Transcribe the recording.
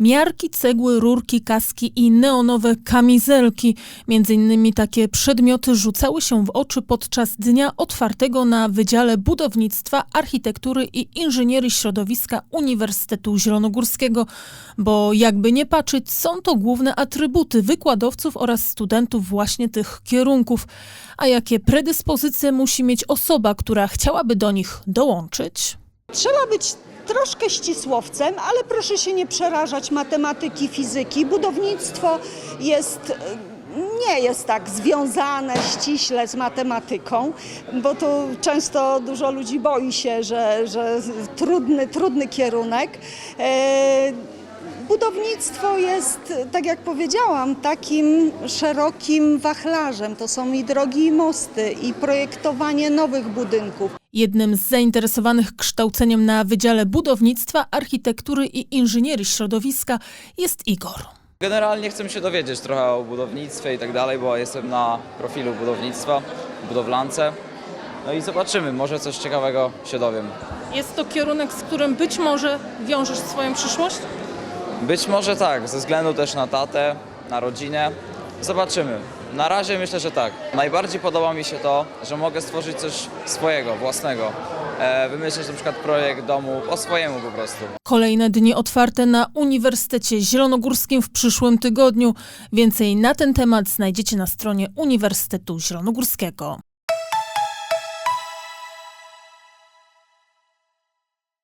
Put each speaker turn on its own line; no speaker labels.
Miarki, cegły, rurki, kaski i neonowe kamizelki. Między innymi takie przedmioty rzucały się w oczy podczas dnia otwartego na Wydziale Budownictwa, Architektury i Inżynierii Środowiska Uniwersytetu Zielonogórskiego, bo jakby nie patrzeć, są to główne atrybuty wykładowców oraz studentów właśnie tych kierunków. A jakie predyspozycje musi mieć osoba, która chciałaby do nich dołączyć?
Trzeba być troszkę ścisłowcem, ale proszę się nie przerażać matematyki, fizyki. Budownictwo jest. e, Nie jest tak związane ściśle z matematyką, bo to często dużo ludzi boi się, że, że trudny, trudny kierunek. E, Budownictwo jest, tak jak powiedziałam, takim szerokim wachlarzem. To są i drogi, i mosty, i projektowanie nowych budynków.
Jednym z zainteresowanych kształceniem na Wydziale Budownictwa, Architektury i Inżynierii Środowiska jest Igor.
Generalnie chcę się dowiedzieć trochę o budownictwie i tak dalej, bo jestem na profilu budownictwa, budowlance. No i zobaczymy, może coś ciekawego się dowiem.
Jest to kierunek, z którym być może wiążesz swoją przyszłość?
Być może tak, ze względu też na tatę, na rodzinę. Zobaczymy. Na razie myślę, że tak. Najbardziej podoba mi się to, że mogę stworzyć coś swojego, własnego. E, wymyślić na przykład projekt domu po swojemu po prostu.
Kolejne dni otwarte na Uniwersytecie Zielonogórskim w przyszłym tygodniu. Więcej na ten temat znajdziecie na stronie Uniwersytetu Zielonogórskiego.